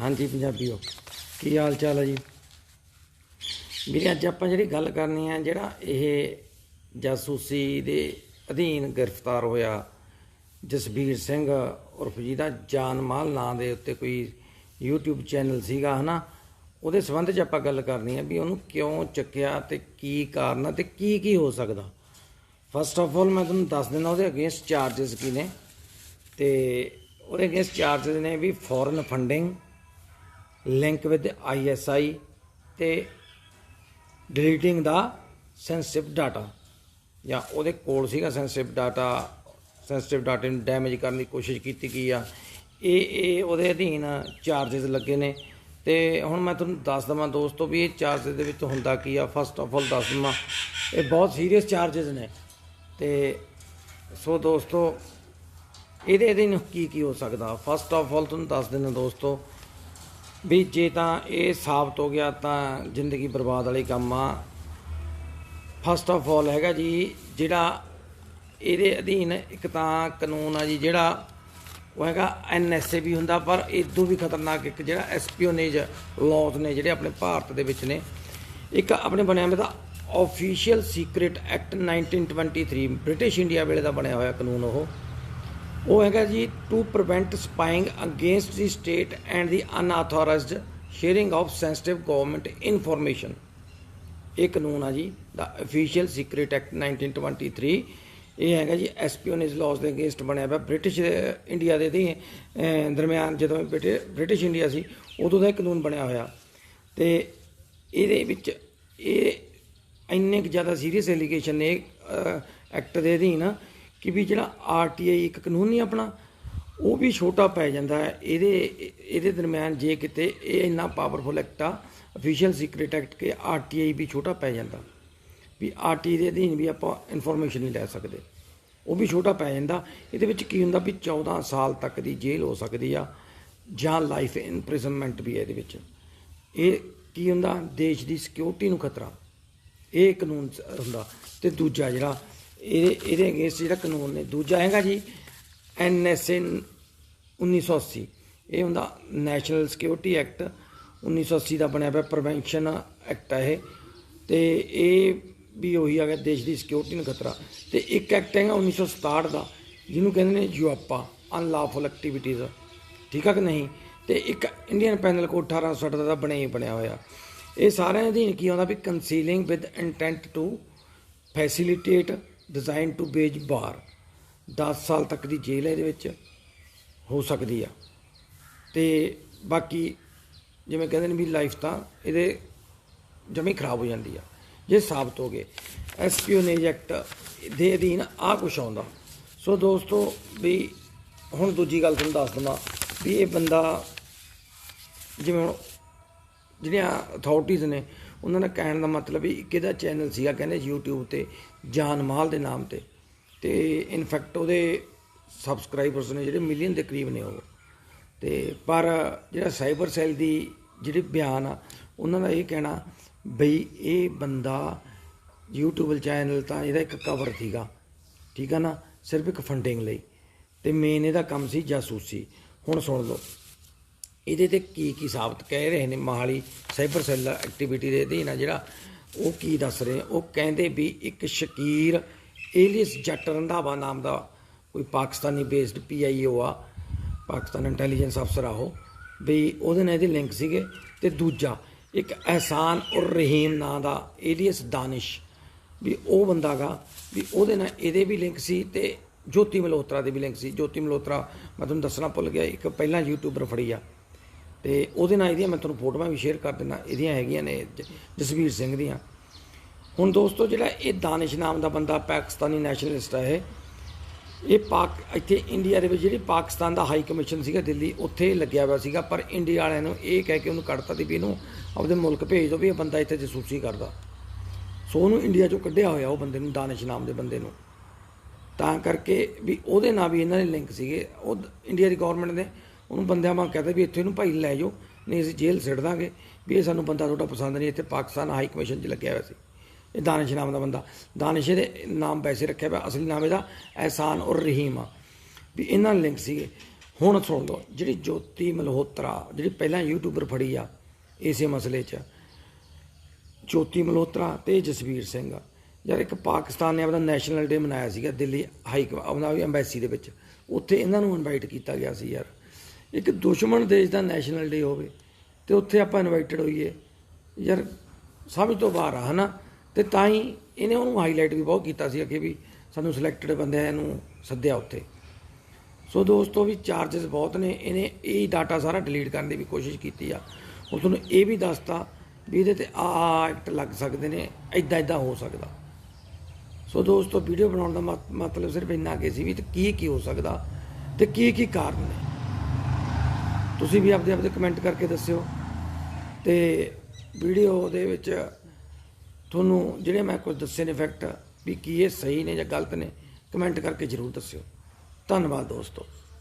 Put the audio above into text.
ਹਾਂਜੀ ਪੰਜਾਬੀਓ ਕੀ ਹਾਲ ਚਾਲ ਹੈ ਜੀ? ਵੀਰੇ, ਅੱਜ ਆਪਾਂ ਜਿਹੜੀ ਗੱਲ ਕਰਨੀ ਹੈ ਜਿਹੜਾ ਇਹ ਜਾਸੂਸੀ ਦੇ ਅਧੀਨ ਗ੍ਰਿਫਤਾਰ ਹੋਇਆ ਜਸਬੀਰ ਸਿੰਘ ਉਰਫ ਜੀ ਦਾ ਜਾਨਮਾਲ ਨਾਂ ਦੇ ਉੱਤੇ ਕੋਈ YouTube ਚੈਨਲ ਸੀਗਾ, ਹਨਾ? ਉਹਦੇ ਸੰਬੰਧ 'ਚ ਆਪਾਂ ਗੱਲ ਕਰਨੀ ਹੈ ਵੀ ਉਹਨੂੰ ਕਿਉਂ ਚੱਕਿਆ ਤੇ ਕੀ ਕਾਰਨ ਹੈ ਤੇ ਕੀ ਕੀ ਹੋ ਸਕਦਾ? ਫਸਟ ਆਫ ਆਲ ਮੈਂ ਤੁਹਾਨੂੰ ਦੱਸ ਦਿੰਦਾ, ਉਹਦੇ ਅਗੇਂਸਟ ਚਾਰजेस ਕੀ ਨੇ? ਤੇ ਉਹਦੇ ਅਗੇਂਸਟ ਚਾਰजेस ਨੇ ਵੀ foreign funding link with ISI ਤੇ ਡਿਲੀਟਿੰਗ ਦਾ ਸੈਂਸਿਟਿਵ ਡਾਟਾ ਜਾਂ ਉਹਦੇ ਕੋਲ ਸੀਗਾ ਸੈਂਸਿਟਿਵ ਡਾਟਾ ਸੈਂਸਿਟਿਵ ਡਾਟੇ ਨੂੰ ਡੈਮੇਜ ਕਰਨ ਦੀ ਕੋਸ਼ਿਸ਼ ਕੀਤੀ ਗਈ ਆ। ਇਹ ਇਹ ਉਹਦੇ ਅਧੀਨ ਚਾਰजेस ਲੱਗੇ ਨੇ। ਤੇ ਹੁਣ ਮੈਂ ਤੁਹਾਨੂੰ ਦੱਸ ਦਵਾਂ ਦੋਸਤੋ ਵੀ ਇਹ ਚਾਰजेस ਦੇ ਵਿੱਚ ਹੁੰਦਾ ਕੀ ਆ। ਫਸਟ ਆਫ ਆਲ ਦੱਸ ਦਵਾਂ, ਇਹ ਬਹੁਤ ਸੀਰੀਅਸ ਚਾਰजेस ਨੇ। ਤੇ ਸੋ ਦੋਸਤੋ, ਇਹਦੇ ਅਧੀਨ ਕੀ ਕੀ ਹੋ ਸਕਦਾ? ਫਸਟ ਆਫ ਆਲ ਤੁਹਾਨੂੰ ਦੱਸ ਦਿੰਦਾ ਦੋਸਤੋ ਵੀ ਜੇ ਤਾਂ ਇਹ ਸਾਬਤ ਹੋ ਗਿਆ ਤਾਂ ਜ਼ਿੰਦਗੀ ਬਰਬਾਦ ਵਾਲੇ ਕੰਮ ਆ। ਫਸਟ ਆਫ ਆਲ ਹੈਗਾ ਜੀ, ਜਿਹੜਾ ਇਹਦੇ ਅਧੀਨ ਇੱਕ ਤਾਂ ਕਾਨੂੰਨ ਆ ਜੀ, ਜਿਹੜਾ ਉਹ ਹੈਗਾ ਐਨਐਸਏ ਵੀ ਹੁੰਦਾ, ਪਰ ਇਦੋਂ ਵੀ ਖਤਰਨਾਕ ਇੱਕ ਜਿਹੜਾ ਐਸਪੀਓਨੇਜ ਲਾਜ਼ ਨੇ ਜਿਹੜੇ ਆਪਣੇ ਭਾਰਤ ਦੇ ਵਿੱਚ ਨੇ। ਇੱਕ ਆਪਣੇ ਬਣਿਆ ਹੋਇਆ ਦਾ official secret act 1923 British India ਵੇਲੇ ਦਾ ਬਣਿਆ ਹੋਇਆ ਕਾਨੂੰਨ ਉਹ। ਉਹ ਹੈਗਾ ਜੀ to prevent spying against the state and the unauthorised sharing of sensitive government information ਇਹ ਕਾਨੂੰਨ ਆ ਜੀ ਦਾ ਅਫੀਸ਼ੀਅਲ ਸੀਕ੍ਰੀਟ ਐਕਟ 1923 ਇਹ ਹੈਗਾ ਜੀ ਐਸਪੀਓਨੇਜ ਲਾਜ਼ ਦੇ ਅਗੇਂਸਟ ਬਣਿਆ ਹੋਇਆ ਬ੍ਰਿਟਿਸ਼ ਇੰਡੀਆ ਦੇ ਦੀ ਦਰਮਿਆਨ ਜਦੋਂ ਬ੍ਰਿਟਿ- ਬ੍ਰਿਟਿਸ਼ ਇੰਡੀਆ ਸੀ, ਉਦੋਂ ਦਾ ਇਹ ਕਾਨੂੰਨ ਬਣਿਆ ਹੋਇਆ। ਤੇ ਇਹਦੇ ਵਿੱਚ ਇਹ ਇੰਨੇ ਕੁ ਜ਼ਿਆਦਾ ਸੀਰੀਅਸ ਐਲੀਗੇਸ਼ਨ ਨੇ ਐਕਟ ਦੇ ਅਧੀਨ। ਕਿ ਵੀ ਜਿਹੜਾ ਆਰਟੀਆਈ ਇੱਕ ਕਾਨੂੰਨ ਨਹੀਂ ਆਪਣਾ, ਉਹ ਵੀ ਛੋਟਾ ਪੈ ਜਾਂਦਾ ਹੈ। ਇਹਦੇ ਇਹਦੇ ਦਰਮਿਆਨ ਜੇ ਕਿਤੇ ਇਹ ਇੰਨਾ ਪਾਵਰਫੁਲ ਐਕਟ ਆ ਅਫੀਸ਼ੀਅਲ ਸੀਕ੍ਰੀਟ ਐਕਟ ਕਿ ਆਰਟੀਆਈ ਵੀ ਛੋਟਾ ਪੈ ਜਾਂਦਾ। ਵੀ ਆਰਟੀ ਦੇ ਅਧੀਨ ਵੀ ਆਪਾਂ ਇਨਫੋਰਮੇਸ਼ਨ ਨਹੀਂ ਲੈ ਸਕਦੇ। ਉਹ ਵੀ ਛੋਟਾ ਪੈ ਜਾਂਦਾ। ਇਹਦੇ ਵਿੱਚ ਕੀ ਹੁੰਦਾ ਵੀ 14 ਸਾਲ ਤੱਕ ਦੀ ਜੇਲ੍ਹ ਹੋ ਸਕਦੀ ਆ, ਜਾਂ ਲਾਈਫ ਇੰਪ੍ਰਿਜ਼ਨਮੈਂਟ ਵੀ ਹੈ ਇਹਦੇ ਵਿੱਚ। ਇਹ ਕੀ ਹੁੰਦਾ? ਦੇਸ਼ ਦੀ ਸਿਕਿਉਰਿਟੀ ਨੂੰ ਖਤਰਾ। ਇਹ ਕਾਨੂੰਨ ਹੁੰਦਾ। ਤੇ ਦੂਜਾ ਜਿਹੜਾ ਇਹਦੇ ਇਹਦੇ ਅਗੇਂਸਟ ਜਿਹੜਾ ਕਾਨੂੰਨ ਨੇ। ਦੂਜਾ ਹੈਗਾ ਜੀ, ਐਨਐਸਏ 1980 ਇਹ ਹੁੰਦਾ ਨੈਸ਼ਨਲ ਸਿਕਿਉਰਿਟੀ ਐਕਟ 1980 ਦਾ ਬਣਿਆ ਹੋਇਆ ਪ੍ਰੀਵੈਂਸ਼ਨ ਐਕਟ ਹੈ ਇਹ। ਤੇ ਇਹ ਵੀ ਉਹੀ ਆ ਗਿਆ ਦੇਸ਼ ਦੀ ਸਿਕਿਉਰਿਟੀ ਨੂੰ ਖਤਰਾ। ਤੇ ਇੱਕ ਐਕਟ ਹੈਗਾ 1967 ਦਾ, ਜਿਹਨੂੰ ਕਹਿੰਦੇ ਨੇ ਯੂਆਪਾ ਅਨਲਾਫੁਲ ਐਕਟੀਵਿਟੀਜ਼ ਠੀਕ ਆ ਕਿ ਨਹੀਂ? ਤੇ ਇੱਕ ਇੰਡੀਅਨ ਪੈਨਲ ਕੋਡ 1860 ਦਾ ਬਣੇ ਹੀ ਬਣਿਆ ਹੋਇਆ। ਇਹ ਸਾਰਿਆਂ ਦੇ ਅਧੀਨ ਕੀ ਆਉਂਦਾ ਵੀ concealing with intent to facilitate design to beige ਬਾਰ 10 ਸਾਲ ਤੱਕ ਦੀ ਜੇਲ੍ਹ ਇਹਦੇ ਵਿੱਚ, ਹੋ ਸਕਦੀ ਆ। ਤੇ ਬਾਕੀ ਜਿਵੇਂ ਕਹਿੰਦੇ ਨੇ ਵੀ ਲਾਈਫ ਤਾਂ ਇਹਦੇ ਜਮੀ ਖਰਾਬ ਹੋ ਜਾਂਦੀ ਆ, ਜੇ ਸਾਬਤ ਹੋ ਗਏ। ਐਸਪੀਓਨੇਜ ਐਕਟ ਦੇ ਅਧੀਨ ਆ ਕੁਛ ਆਉਂਦਾ। ਸੋ ਦੋਸਤੋ ਵੀ ਹੁਣ ਦੂਜੀ ਗੱਲ ਤੁਹਾਨੂੰ ਦੱਸ ਦਵਾਂ ਵੀ ਇਹ ਬੰਦਾ ਜਿਵੇਂ ਹੁਣ ਜਿਹੜੀਆਂ ਅਥਾਰਟੀਆਂ ਨੇ ਉਹਨਾਂ ਦਾ ਕਹਿਣ ਦਾ ਮਤਲਬ ਵੀ ਇੱਕ ਇਹਦਾ ਚੈਨਲ ਸੀਗਾ, ਕਹਿੰਦੇ YouTube ਤੇ, ਜਾਨ ਮਾਲ ਦੇ ਨਾਮ ਤੇ। ਤੇ ਇਨਫੈਕਟ ਉਹਦੇ ਸਬਸਕ੍ਰਾਈਬਰਸ ਨੇ ਜਿਹੜੇ ਮਿਲੀਅਨ ਦੇ ਕਰੀਬ ਨੇ ਉਹ। ਤੇ ਪਰ ਜਿਹੜਾ ਸਾਈਬਰ ਸੈੱਲ ਦੀ ਜਿਹੜੇ ਬਿਆਨ ਆ, ਉਹਨਾਂ ਦਾ ਇਹ ਕਹਿਣਾ ਬਈ ਇਹ ਬੰਦਾ YouTube ਚੈਨਲ ਤਾਂ ਇਹਦਾ ਇੱਕ ਕਵਰ ਸੀਗਾ, ਠੀਕ ਆ ਨਾ? ਸਿਰਫ ਇੱਕ ਫੰਡਿੰਗ ਲਈ। ਤੇ ਮੇਨ ਇਹਦਾ ਕੰਮ ਸੀ ਜਾਸੂਸੀ। ਹੁਣ ਸੁਣ ਲਓ। ਇਹਦੇ ਤੇ ਕੀ ਕੀ ਸਾਬਤ ਕਹਿ ਰਹੇ ਨੇ ਮਹਾਲੀ ਸਾਈਬਰ ਸੈੱਲ ਐਕਟੀਵਿਟੀ ਦੇ ਅਧੀਨ ਆ ਜਿਹੜਾ, ਉਹ ਕੀ ਦੱਸ ਰਹੇ ਉਹ ਕਹਿੰਦੇ ਵੀ ਇੱਕ ਸ਼ਕੀਰ ਏਲੀਅਸ ਜੱਟ ਰੰਧਾਵਾ ਨਾਮ ਦਾ ਕੋਈ ਪਾਕਿਸਤਾਨੀ ਬੇਸਡ ਪੀਆਈਓ ਆ, ਪਾਕਿਸਤਾਨ ਇੰਟੈਲੀਜੈਂਸ ਅਫਸਰ ਆ ਉਹ, ਵੀ ਉਹਦੇ ਨਾਲ ਇਹਦੇ ਲਿੰਕ ਸੀਗੇ ਤੇ ਦੂਜਾ, ਇੱਕ ਅਹਿਸਾਨ ਉਰ ਰਹੀਮ ਨਾਂ ਦਾ ਏਲੀਅਸ ਦਾਨਿਸ਼, ਵੀ ਉਹ ਬੰਦਾ ਗਾ, ਵੀ ਉਹਦੇ ਨਾਲ ਇਹਦੇ ਵੀ ਲਿੰਕ ਸੀ ਤੇ ਜੋਤੀ ਮਲਹੋਤਰਾ ਦੇ ਵੀ ਲਿੰਕ ਸੀ। ਜੋਤੀ ਮਲਹੋਤਰਾ, ਮੈਂ ਤੁਹਾਨੂੰ ਦੱਸਣਾ ਭੁੱਲ ਗਿਆ, ਇੱਕ ਪਹਿਲਾਂ ਯੂਟਿਊਬਰ ਫੜੀ ਆ। ਤੇ ਉਹਦੇ ਨਾਲ ਇਹਦੀਆਂ ਮੈਂ ਤੁਹਾਨੂੰ ਫੋਟੋਆਂ ਵੀ ਸ਼ੇਅਰ ਕਰ ਦਿੰਦਾ, ਇਹਦੀਆਂ ਹੈਗੀਆਂ ਨੇ ਜਸਵੀਰ ਸਿੰਘ ਦੀਆਂ। ਹੁਣ ਦੋਸਤੋ ਜਿਹੜਾ ਇਹ ਦਾਨਿਸ਼ ਨਾਮ ਦਾ ਬੰਦਾ ਪਾਕਿਸਤਾਨੀ ਨੈਸ਼ਨਲਿਸਟ ਹੈ ਇਹ ਪਾਕ, ਇੱਥੇ ਇੰਡੀਆ ਦੇ ਵਿੱਚ ਜਿਹੜੀ ਪਾਕਿਸਤਾਨ ਦਾ ਹਾਈ ਕਮਿਸ਼ਨ ਸੀਗਾ ਦਿੱਲੀ, ਉੱਥੇ ਲੱਗਿਆ ਹੋਇਆ ਸੀਗਾ, ਪਰ ਇੰਡੀਆ ਵਾਲਿਆਂ ਨੂੰ ਇਹ ਕਹਿ ਕੇ ਉਹਨੂੰ ਕੱਢਤਾ ਸੀ ਵੀ ਇਹਨੂੰ ਆਪਦੇ ਮੁਲਕ ਭੇਜ ਦਿਓ ਵੀ ਇਹ ਬੰਦਾ ਇੱਥੇ ਜਸੂਸੀ ਕਰਦਾ। ਸੋ ਉਹਨੂੰ ਇੰਡੀਆ ਚੋਂ ਕੱਢਿਆ ਹੋਇਆ ਉਹ ਬੰਦੇ ਨੂੰ, ਦਾਨਿਸ਼ ਨਾਮ ਦੇ ਬੰਦੇ ਨੂੰ। ਤਾਂ ਕਰਕੇ ਵੀ ਉਹਦੇ ਨਾਲ ਵੀ ਇਹਨਾਂ ਦੇ ਲਿੰਕ ਸੀਗੇ, ਉਹ ਇੰਡੀਆ ਦੀ ਗਵਰਨਮੈਂਟ ਨੇ ਉਹਨੂੰ ਬੰਦਿਆਂ ਵਾਂਗ ਕਹਿੰਦੇ ਵੀ ਇੱਥੇ ਇਹਨੂੰ ਭਾਈ ਲੈ ਜਾਓ, ਨਹੀਂ ਅਸੀਂ ਜੇਲ੍ਹ ਸਿੱਟ ਦਾਂਗੇ। ਵੀ ਇਹ ਸਾਨੂੰ ਬੰਦਾ ਤੁਹਾਡਾ ਪਸੰਦ ਨਹੀਂ, ਇੱਥੇ ਪਾਕਿਸਤਾਨ ਹਾਈ ਕਮਿਸ਼ਨ 'ਚ ਲੱਗਿਆ ਹੋਇਆ ਸੀ। ਇਹ ਦਾਨਿਸ਼ ਨਾਮ ਦਾ ਬੰਦਾ। ਦਾਨਿਸ਼ ਦੇ ਨਾਮ ਵੈਸੇ ਰੱਖਿਆ ਹੋਇਆ, ਅਸਲੀ ਨਾਮ ਇਹਦਾ ਅਹਿਸਾਨ ਔਰ ਰਹੀਮ ਆ। ਵੀ ਇਹਨਾਂ ਨਾਲ ਲਿੰਕ ਸੀਗੇ। ਹੁਣ ਸੁਣ ਲਓ, ਜਿਹੜੀ ਜੋਤੀ ਮਲਹੋਤਰਾ, ਜਿਹੜੀ ਪਹਿਲਾਂ ਯੂਟਿਊਬਰ ਫੜੀ ਆ, ਇਸੇ ਮਸਲੇ 'ਚ, ਜੋਤੀ ਮਲਹੋਤਰਾ ਤੇ ਜਸਵੀਰ ਸਿੰਘ। ਯਾਰ ਇੱਕ ਪਾਕਿਸਤਾਨ ਨੇ ਆਪਣਾ ਨੈਸ਼ਨਲ ਡੇ ਮਨਾਇਆ ਸੀਗਾ, ਦਿੱਲੀ ਹਾਈ ਆਪਣਾ ਵੀ ਐਮਬੈਸੀ ਦੇ ਵਿੱਚ। ਉੱਥੇ ਇਹਨਾਂ ਨੂੰ ਇਨਵਾਈਟ ਕੀਤਾ ਗਿਆ ਸੀ ਯਾਰ। ਇੱਕ ਦੁਸ਼ਮਣ ਦੇਸ਼ ਦਾ ਨੈਸ਼ਨਲ ਡੇ ਹੋਵੇ ਤੇ ਉੱਥੇ ਆਪਾਂ ਇਨਵਾਈਟਡ ਹੋਈਏ। ਯਾਰ ਸਮਝ ਤੋਂ ਬਾਹਰ ਆ, ਹਨਾ? ਤੇ ਤਾਂ ਹੀ ਇਹਨੇ ਉਹਨੂੰ ਹਾਈਲਾਈਟ ਵੀ ਬਹੁਤ ਕੀਤਾ ਸੀ ਕਿ ਵੀ, ਸਾਨੂੰ ਸਿਲੈਕਟਡ ਬੰਦਿਆਂ ਨੂੰ ਸੱਦਿਆ ਉੱਥੇ। ਸੋ ਦੋਸਤੋ ਵੀ ਚਾਰजेस ਬਹੁਤ ਨੇ, ਇਹਨੇ ਇਹ ਡਾਟਾ ਸਾਰਾ ਡਿਲੀਟ ਕਰਨ ਦੀ ਵੀ ਕੋਸ਼ਿਸ਼ ਕੀਤੀ ਆ। ਉਹ ਤੁਹਾਨੂੰ ਇਹ ਵੀ ਦੱਸਤਾ ਵੀ ਇਹਦੇ ਤੇ ਆ ਐਕਟ ਲੱਗ ਸਕਦੇ ਨੇ ਐਦਾਂ ਐਦਾਂ ਹੋ ਸਕਦਾ। ਸੋ ਦੋਸਤੋ ਵੀਡੀਓ ਬਣਾਉਣ ਦਾ ਮਤ- ਮਤਲਬ ਸਿਰਫ ਇੰਨਾ ਕਿ ਸੀ ਵੀ ਤੇ ਕੀ ਕੀ ਹੋ ਸਕਦਾ ਤੇ ਕੀ ਕੀ ਕਾਰਨ ਨੇ। ਤੁਸੀਂ ਵੀ ਆਪਦੇ ਆਪਦੇ ਕਮੈਂਟ ਕਰਕੇ ਦੱਸਿਓ। ਤੇ ਵੀਡੀਓ ਦੇ ਵਿੱਚ ਤੁਹਾਨੂੰ ਜਿਹੜੇ ਮੈਂ ਕੁਝ ਦੱਸੇ ਨੇ ਫੈਕਟ ਵੀ ਕੀ ਇਹ ਸਹੀ ਨੇ ਜਾਂ ਗਲਤ ਨੇ ਕਮੈਂਟ ਕਰਕੇ ਜਰੂਰ ਦੱਸਿਓ। ਧੰਨਵਾਦ ਦੋਸਤੋ।